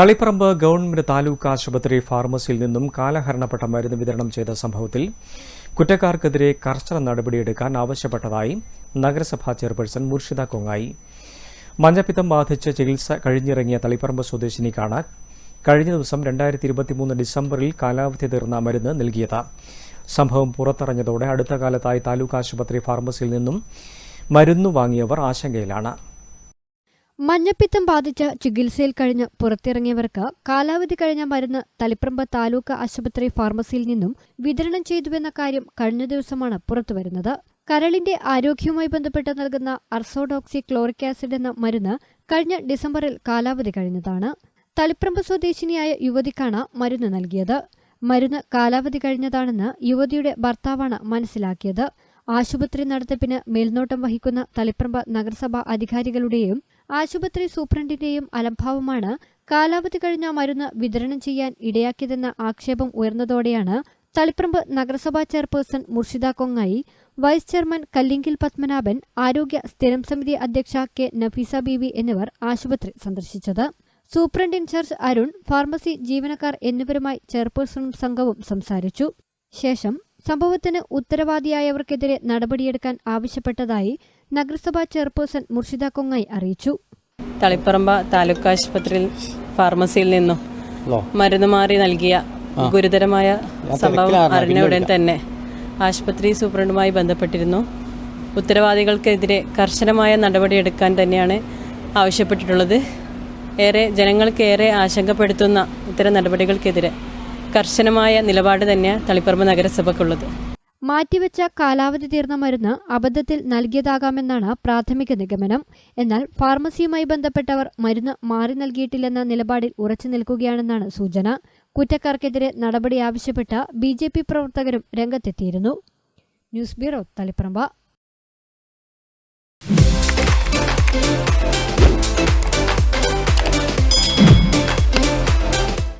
Taliparamba government taluk ആശുപത്രി ഫാർമസിയിൽ നിന്നും കാലഹരണപ്പെട്ട മരുന്ന് വിതരണം ചെയ്ത സംഭവത്തിൽ കുറ്റക്കാർക്കെതിരെ കർശന നടപടിയെടുക്കാൻ ആവശ്യപ്പെട്ടതായി നഗരസഭാ ചെയർപേഴ്സൺ മുർഷിദ കൊങ്ങായി. മഞ്ഞപ്പിത്തം ബാധിച്ച് ചികിത്സ കഴിഞ്ഞിറങ്ങിയ തളിപ്പറമ്പ് സ്വദേശിനിക്കാണ് കഴിഞ്ഞ ദിവസം രണ്ടായിരത്തി ഇരുപത്തിമൂന്ന് ഡിസംബറിൽ കാലാവധി തീർന്ന മരുന്ന് നൽകിയത്. സംഭവം പുറത്തറിഞ്ഞതോടെ അടുത്ത കാലത്തായി താലൂക്ക് ആശുപത്രി ഫാർമസിയിൽ നിന്നും മരുന്ന് വാങ്ങിയവർ ആശങ്കയിലാണ്. മഞ്ഞപ്പിത്തം ബാധിച്ച് ചികിത്സയിൽ കഴിഞ്ഞ് പുറത്തിറങ്ങിയവർക്ക് കാലാവധി കഴിഞ്ഞ മരുന്ന് തളിപ്പറമ്പ് താലൂക്ക് ആശുപത്രി ഫാർമസിയിൽ നിന്നും വിതരണം ചെയ്തുവെന്ന കാര്യം കഴിഞ്ഞ ദിവസമാണ് പുറത്തുവരുന്നത്. കരളിന്റെ ആരോഗ്യവുമായി ബന്ധപ്പെട്ട് നൽകുന്ന അർസോഡോക്സി ക്ലോറിക് ആസിഡ് എന്ന മരുന്ന് കഴിഞ്ഞ ഡിസംബറിൽ കാലാവധി കഴിഞ്ഞതാണ്. തളിപ്പറമ്പ് സ്വദേശിനിയായ യുവതിക്കാണ് മരുന്ന് നൽകിയത്. മരുന്ന് കാലാവധി കഴിഞ്ഞതാണെന്ന് യുവതിയുടെ ഭർത്താവാണ് മനസ്സിലാക്കിയത്. ആശുപത്രി നടത്തിപ്പിന് മേൽനോട്ടം വഹിക്കുന്ന തളിപ്രമ്പ നഗരസഭാ അധികാരികളുടെയും ആശുപത്രി സൂപ്രണ്ടിന്റെയും അലംഭാവമാണ് കാലാവധി കഴിഞ്ഞ മരുന്ന് വിതരണം ചെയ്യാൻ ഇടയാക്കിയതെന്ന ആക്ഷേപം ഉയർന്നതോടെയാണ് തളിപ്പറമ്പ് നഗരസഭാ chairperson Murshida Kongayi vice chairman Kallinkil Padmanabhan ആരോഗ്യ സ്ഥിരം സമിതി അധ്യക്ഷ കെ നഫീസ ബീവി എന്നിവർ ആശുപത്രി സന്ദർശിച്ചത്. സൂപ്രണ്ട് ഇൻചാർജ് അരുൺ ഫാർമസി ജീവനക്കാർ എന്നിവരുമായി ചെയർപേഴ്സണും സംഘവും സംസാരിച്ചു. ശേഷം സംഭവത്തിന് ഉത്തരവാദിയായവർക്കെതിരെ നടപടിയെടുക്കാൻ ആവശ്യപ്പെട്ടതായി നഗരസഭാ ചെയർപേഴ്സൺ മുർഷിദ കൊങ്ങായി അറിയിച്ചു. തളിപ്പറമ്പ താലൂക്ക് ആശുപത്രിയിൽ ഫാർമസിയിൽ നിന്നും മരുന്ന് മാറി നൽകിയ ഗുരുതരമായ സംഭവം അറിഞ്ഞ ഉടൻ തന്നെ ആശുപത്രി സൂപ്രണ്ടുമായി ബന്ധപ്പെട്ടിരുന്നു. ഉത്തരവാദികൾക്കെതിരെ കർശനമായ നടപടിയെടുക്കാൻ തന്നെയാണ് ആവശ്യപ്പെട്ടിട്ടുള്ളത്. ഏറെ ജനങ്ങൾക്ക് ഏറെ ആശങ്കപ്പെടുത്തുന്ന ഇത്തരം നടപടികൾക്കെതിരെ കർശനമായ നിലപാട് തന്നെ തളിപ്പറമ്പ് നഗരസഭയ്ക്കുള്ളത് മാറ്റിവെച്ച കാലാവധി തീർന്ന മരുന്ന് അബദ്ധത്തിൽ നൽകിയതാകാമെന്നാണ് പ്രാഥമിക നിഗമനം. എന്നാൽ ഫാർമസിയുമായി ബന്ധപ്പെട്ടവർ മരുന്ന് മാറി നൽകിയിട്ടില്ലെന്ന നിലപാടിൽ ഉറച്ചു നിൽക്കുകയാണെന്നാണ് സൂചന. കുറ്റക്കാർക്കെതിരെ നടപടി ആവശ്യപ്പെട്ട ബി ജെ പി പ്രവർത്തകരും രംഗത്തെത്തിയിരുന്നു. News bureau Taliparamba.